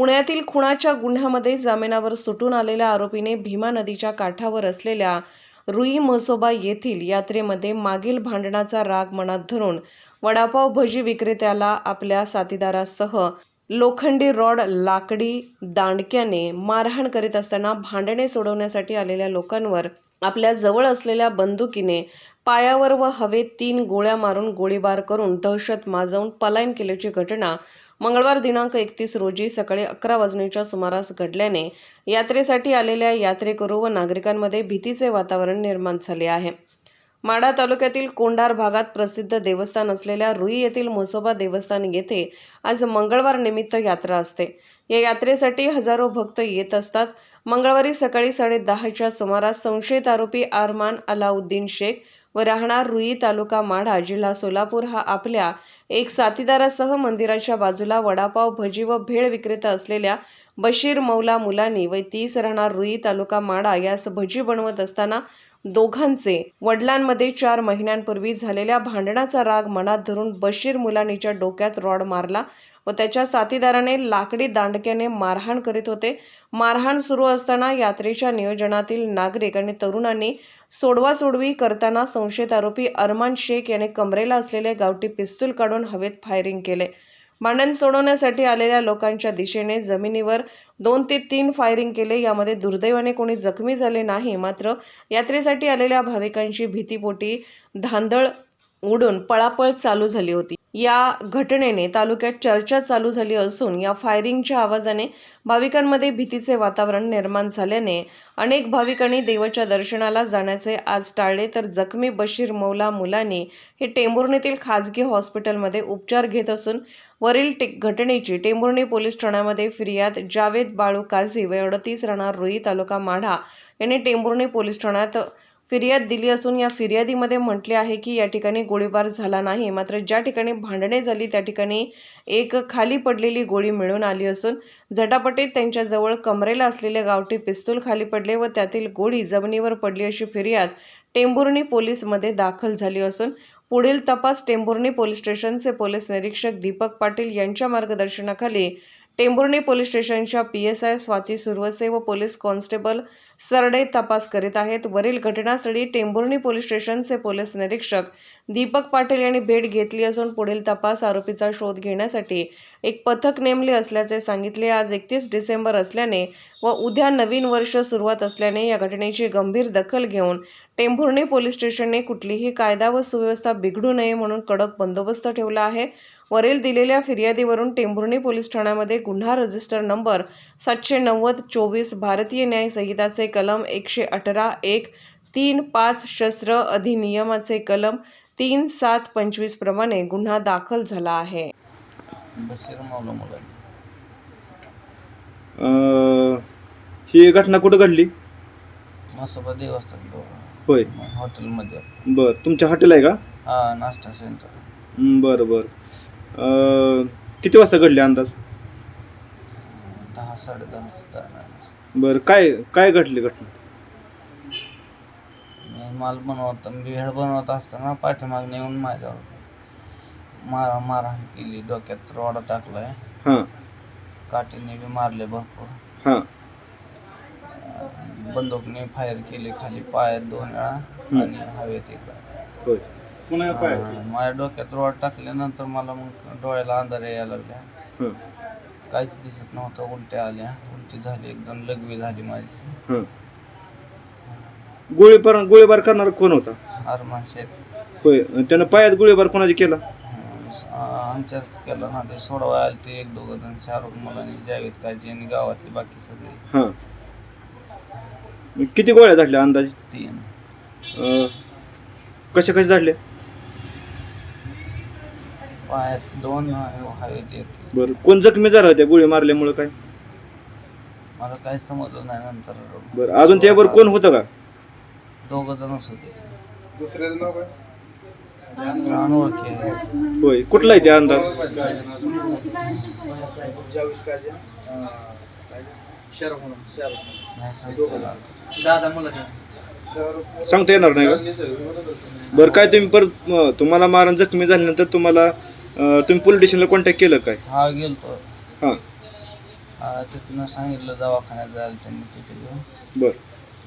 पुण्यातील खुणाच्या गुन्ह्यामध्ये जामिनावर सुटून आलेल्या आरोपीने भीमा नदीच्या काठावर असलेल्या रुई म्हसोबा येथील यात्रेमध्ये मागील भांडणाचा राग मनात धरून वडापाव भजी विक्रेत्याला आपल्या साथीदारासह लोखंडी रॉड लाकडी दांडक्याने मारहाण करीत असताना भांडणे सोडवण्यासाठी आलेल्या लोकांवर आपल्या जवळ असलेल्या बंदुकीने पायावर व हवेत तीन गोळ्या मारून गोळीबार करून दहशत माजवून पलायन केल्याची घटना मंगळवार दिनांक एकतीस रोजी सकाळी अकरा वाजण्याच्या सुमारास घडल्याने यात्रेसाठी आलेल्या यात्रेकरू व नागरिकांमध्ये भीतीचे वातावरण निर्माण झाले आहे. माढा तालुक्यातील कोंडार भागात प्रसिद्ध देवस्थान असलेल्या रुई येथील म्हसोबा देवस्थान येथे आज मंगळवार निमित्त यात्रा असते. या यात्रेसाठी हजारो भक्त येत असतात. मंगळवारी सकाळी साडे दहाच्या सुमारास संशयित आरोपी आरमान अलाउद्दीन शेख व राहणार रुई तालुका माढा जिल्हा सोलापूर हा आपल्या एक साथीदारासह मंदिराच्या बाजूला वडापाव भजी व भेळ विक्रेता असलेल्या बशीर मौला मुलानी व तीस राहणार रुई तालुका माडा यास भजी बनवत असताना दोघांचे वडिलांमध्ये चार महिन्यांपूर्वी झालेल्या भांडणाचा राग मनात धरून बशीर मुलानीच्या डोक्यात रॉड मारला. व त्याच्या साथीदाराने लाकडी दांडक्याने मारहाण करीत होते. मारहाण सुरू असताना यात्रेच्या नियोजनातील नागरिक आणि तरुणांनी सोडवासोडवी करताना संशयित आरोपी अरमान शेख याने कमरेला असलेले गावठी पिस्तूल काढून हवेत फायरिंग केले. भांडण सोडवण्यासाठी आलेल्या लोकांच्या दिशेने जमिनीवर दोन ते तीन फायरिंग केले. यामध्ये दुर्दैवाने कोणी जखमी झाले नाही. मात्र यात्रेसाठी आलेल्या भाविकांची भीतीपोटी धांदळ उडून पळापळ चालू झाली होती. या घटनेने तालुक्यात चर्चा चालू झाली असून या फायरिंगच्या आवाजाने भाविकांमध्ये भीतीचे वातावरण निर्माण झाल्याने अनेक भाविकांनी देवाच्या दर्शनाला जाण्याचे आज टाळले. तर जखमी बशीर मौला मुलांनी हे टेंभुर्णीतील खाजगी हॉस्पिटलमध्ये उपचार घेत असून वरील टे- घटनेची टेंभुर्णी पोलीस ठाण्यामध्ये फिर्याद जावेद बाळू काझी व अडतीस राहणार रुई तालुका माढा यांनी टेंभुर्णी पोलीस ठाण्यात फिर्याद दिली असून या फिर्यादीमध्ये म्हटले आहे की या ठिकाणी गोळीबार झाला नाही. मात्र ज्या ठिकाणी भांडणे झाली त्या ठिकाणी एक खाली पडलेली गोळी मिळून आली असून झटापटीत त्यांच्याजवळ कमरेला असलेले गावठी पिस्तूल खाली पडले व त्यातील गोळी जमिनीवर पडली अशी फिर्याद टेंभुर्णी पोलीसमध्ये दाखल झाली असून पुढील तपास टेंभुर्णी पोलीस स्टेशनचे पोलीस निरीक्षक दीपक पाटील यांच्या मार्गदर्शनाखाली टेंभुर्णी पोलीस स्टेशनच्या P S I Swati Suravase व पोलीस कॉन्स्टेबल सरडे तपास करीत आहेत. वरील घटनास्थळी टेंभुर्णी पोलीस स्टेशनचे पोलीस निरीक्षक दीपक पाटील यांनी भेट घेतली असून पुढील तपास आरोपीचा शोध घेण्यासाठी एक पथक नेमले असल्याचे सांगितले. आज एकतीस डिसेंबर असल्याने व उद्या नवीन वर्ष सुरुवात असल्याने या घटनेची गंभीर दखल घेऊन टेंभुर्णी पोलीस स्टेशनने कुठलीही कायदा व सुव्यवस्था बिघडू नये म्हणून कडक बंदोबस्त ठेवला आहे. वरील दिलेल्या फिर्यादीवरून टेंभुर्णी पोलीस ठाण्यामध्ये गुन्हा रजिस्टर नंबर सातशे नव्वद चोवीस भारतीय न्याय संहिताचे कलम एकशे अठरा एक तीन पाच शस्त्र अधिनियमाचे कलम तीन सात पंचवीस प्रमाणे गुन्हा दाखल झाला आहे. ही घटना कुठं घडली? मसोबा देवस्थान होय. हॉटेलमध्ये. बर तुमच्या हॉटेल आहे का? हा नाश्ता सेंटर. हं, बरं बरं. अं, किती वाजता घडली अंदाज? दहा साडे दरम्यान बरं काय काय घडली घटना? मी माल बनवत भेळ बनवत असताना पाठीमागणे येऊन माझ्यावर मारा मारहाण केली. डोक्यात रोड टाकलाय. हां. काठीने बी मारले भरपूर. हां. बंदूकने फायर केली खाली पायात दोन वेळा आणि हवेत एकदा होय. हा, माझ्या डोक्यात रोड टाकल्यानंतर मला मग डोळ्याला अंधार यायला लागल्या हां. काहीच दिसत नव्हतं उलट्या आल्या. उलटी झाली एकदम लघवी झाली माझी. हां. गोळीबार गोळीबार करणारा कोण होता? अरमान शेख. होय त्यानं पायात गोळीबार कोणाची केला? आमच्याच केलं ना ते सोडवाय आले ते एक दोघं जण शाहरुख मुलांनी जावेद काजी आणि गावातली बाकी सगळे. हां. किती गोळ्या झाडल्या अंदाजे? तीन. कशा कशा झाडल्या? पायात दोन हवेत बरं कोण जखमी झाला त्या गोळी मारल्यामुळं काय? मला काही समजलं नाही नंतर. बरं अजून त्याबरोबर कोण होतं का? दोघं जणच होते. दुसरा अनोळखी आहे होय कुठला आहे त्या अंदाज? नाही सांगता येणार. सांगता येणार नाही का? बरं काय तुम्ही परत तुम्हाला मारण जखमी झाल्यानंतर तुम्हाला अं, तुम्ही पोलीस स्टेशनला कॉन्टॅक्ट केलं काय? हा गेलतो. हां. हा, तिथनं सांगितलं दवाखान्यात जायला त्यांनी चिठ्ठी घेऊन. बर.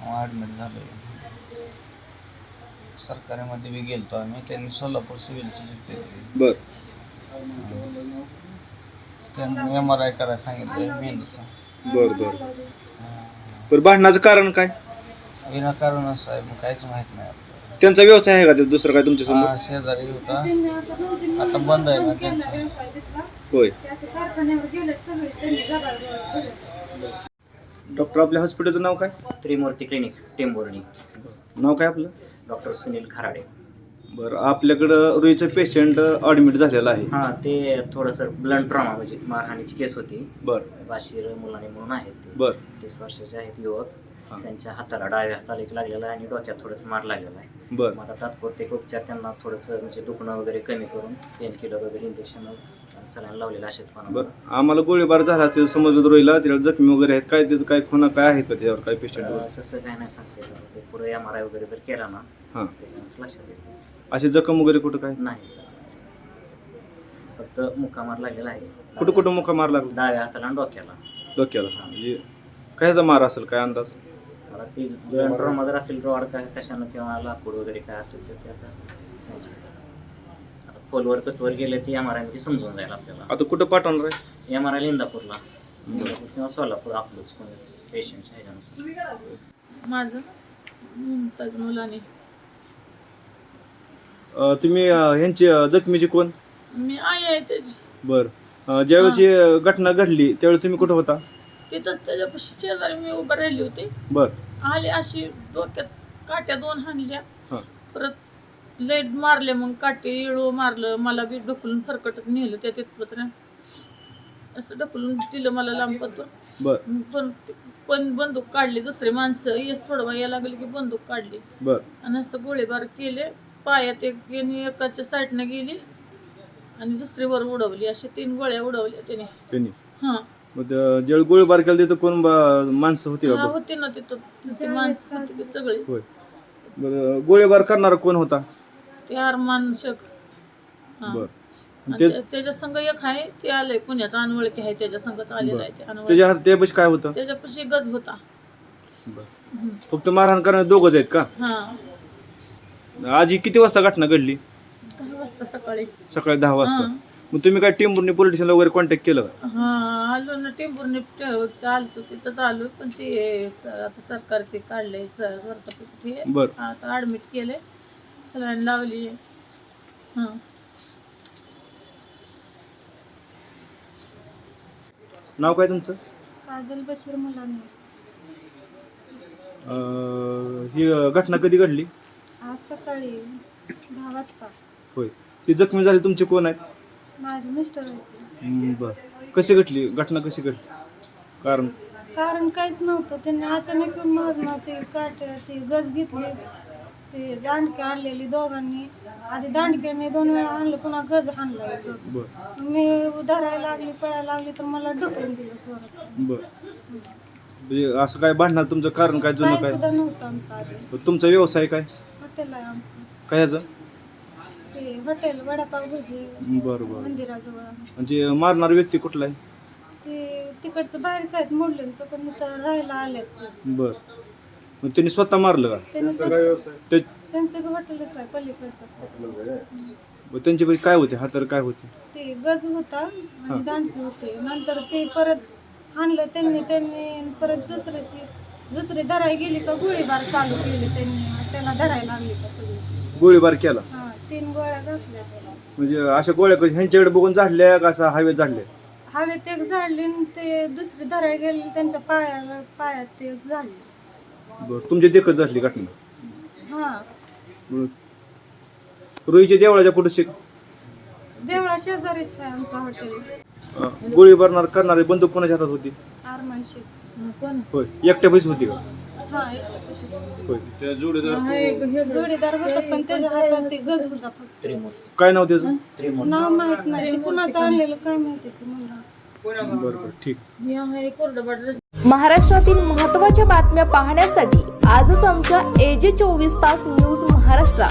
मग ॲडमिट झालो सरकारीमध्ये बी गेलतो आम्ही. त्यांनी सोलापूर सिव्हिलची चिठ्ठी दिली. बर. स्कॅन एम आर आय करायला सांगितलं मेंदूचा. बर बर. बरं भांडणाचं कारण काय? विनाकारणच आहे मग काहीच माहीत नाही आपल्याला. त्यांचा व्यवसाय आहे का ते दुसरं काय तुमच्यासमोर? हा, शेजारी होता. आता बंद आहे ना त्यांचं. होय. डॉक्टर आपल्या हॉस्पिटलचं नाव काय? त्रिमूर्ती क्लिनिक टेंभुर्णी. नाव काय आपलं? डॉक्टर सुनील खराडे. बरं आपल्याकडं रुईचं पेशंट ॲडमिट झालेलं आहे. हां ते थोडंसं ब्लड ट्रॉमा म्हणजे मारहाणीची केस होती. बरं. बाशीर मुलाने म्हणून आहेत ते. बरं. तीस वर्षाचे आहेत युवक. त्यांच्या हाताला डाव्या हाताला एक लागलेला आहे आणि डोक्यात थोडंसं मार लागलेला आहे. बरं. मग आता तात्पुरते उपचार त्यांना थोडंसं म्हणजे दुखणं वगैरे कमी करून पेन किलर वगैरे इंजेक्शन सलाईन लावलेलं बरं. आम्हाला गोळीबार झाला ते समजलं रोईला त्याला जखमी वगैरे आहेत. काय त्याचं काय खुणा काय आहे का त्याच्यावर काय पेशंटवर तसं काय नाही सांगते ते पुढे एम आर आय वगैरे जर केला ना हां. त्याच्यानंतर लक्षात येईल. अशी जखम वगैरे कुठं काय? नाही सर. फक्त मुक्कामार लागलेला आहे. कुठं कुठं मुका मार लागला? डाव्या हाताला आणि डोक्याला. डोक्याला. म्हणजे कायचा मार असेल? काय अंदाज? मला ती ड्रॉमा जर असेल रॉड काय कशानं किंवा लाकूड वगैरे काय असेल तर त्याचा खोलवर कथवर गेले ती एम आर आयमध्ये समजून जाईल आपल्याला. आता कुठं पाठवणार आहे? एम आर आय इंदापूरला. इंदापूर किंवा सोलापूर आपलंच कोणी पेशंटच्या ह्याच्यानुसार माझं मुमताज मुलाने. अं, तुम्ही अं, ह्यांची अं, जखमीची कोण? मी आई आहे त्याची. बरं. ज्यावेळेस ही. अं, घटना घडली त्यावेळेस तुम्ही कुठं होता? तिथंच त्याच्यापाशी शेजारी मी उभं राहिली होती. बरं. आली अशी डोक्यात काट्या दोन हाणल्या. हां. परत लेट मारले मग काटे इळू मारलं. मला बी ढकलून फरकटत नेलं त्या तिथपर्यंत. असं ढकलून दिलं मला लांब पत्र बरं. पण पण बंदूक काढली दुसरे माणसं. यश सोडवा यायला लागले की बंदूक काढली. बरं. आणि असं गोळीबार केले. पायात एक याने एकाच्या साईडनं गेली. आणि दुसरी वर उडवली. अशा तीन गोळ्या उडवल्या त्याने. त्यांनी. हा. मग ज्यावेळी गोळीबार केला तिथं कोण बा- माणसं होती का हा? होती ना तिथं. तिची माणसं होती की सगळी. होय. बरं गोळीबार करणारा कोण होता? ते अरमान शेख. हा. बरं. आणि ते त्या- त्याच्या संघ एक आहे ते आलंय पुण्याचा अनवळखी आहे त्याच्या संघच आलेला आहे ते अनवळखी. त्याच्या हात त्यापाशी काय होतं? त्याच्यापाशी गज होता. बरं. फक्त मारहाण करणारे दोघंच आहेत का? हा. आजी किती वाजता घटना घडली? दहा वाजता सकाळी. सकाळी दहा वाजता. हा. मग तुम्ही काय टेंबूरने पोलीस स्टेशनला वगैरे कॉन्टॅक्ट केलं का? हा आलो ना. टेंभूरने आलो तिथंच आलो पण ते स- आता सरकार ते काढलंय स- वार्तापत्र ते बरं. आता ऍडमिट केले सलाईन लावली. हा. नाव काय तुमचं? काजल बशीर मुलाने. अं, ही अं, घटना कधी घडली? आज सकाळी दहा वाजता. होय. ती जखमी झाली तुमचे कोण आहेत? माझे मिस्टर होते. बरं. कशी घडली घटना कशी घडली? कारण? कारण काहीच नव्हतं. त्यांनी अचानक मारणं ते काट ते गज घेतले. ते दांडके आणलेली दोघांनी. आधी दांडक्याने दोन वेळा आणलं पुन्हा गज आणला एक. बरं. मी धरायला लागली पळायला लागली तर मला ढकलून दिलं बरं. म्हणजे असं काय भांडणार? तुमचं कारण काय? जुनं काय काय? सुद्धा नव्हतं आमचं आधी. तुमचा व्यवसाय काय? हॉटेल आहे आमचं. काय ह्याचं? ते हॉटेल वडापाव भजी बरं बरं मंदिराजवळ. म्हणजे मारणारा व्यक्ती कुठला आहे? ते तिकडचं बाहेरच आहेत मोडल्यांचं पण इथं राहायला आलेत. ते. बरं. मग त्यांनी स्वतः मारलं का? त्यांनी स्वतः- ते त्यांचं हॉटेलच आहे पलीकडचं. मग त्यांच्यापैकी काय होते? हातार काय होते? ते गज होता आणि दांडकी होते. नंतर ते परत आणलं त्यांनी त्यांनी आणि परत दुसऱ्याची दुसरी धराय गेली का गोळीबार चालू केली त्यांनी. त्याला धरायला लागली का सगळी. गोळीबार केला? हा. तीन गोळ्या घातल्या त्याला. म्हणजे अशा गोळ्या कधी ह्यांच्याकडे बघून झाडल्या का असं हवेत झाडल्या हवेत एक झाडली आणि ते दुसरी धराय गेली त्यांच्या पायाला पायात ते एक झाडली. बरं तुमच्या देखत झाली घटना हा. बरं. रुईच्या देवळाच्या कुठं शिक देवळा शेजारीच आहे आमचं हॉटेल. अं, गोळीबारणार करणारे बंदूक कोणाच्या हातात होती? आरमानशी. कोण? होय एकट्या पैसे होती का? त्या जोडीदार जोडीदार होता पण त्याच्या हातात ते गज होता फक्त. त्रिमूर्ती. काय नाव त्याचं? त्रिमूर्ती. नाव माहीत नाही. ते कुणाचं आणलेलं काय माहिती ते मला बरं बरं ठीक. महाराष्ट्रातील महत्त्वाच्या बातम्या पाहण्यासाठी आजच आमच्या एजे चोवीस तास न्यूज महाराष्ट्र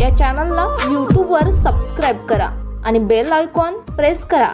या चॅनलला यूट्यूबवर सबस्क्राईब करा आणि बेल आयकॉन प्रेस करा.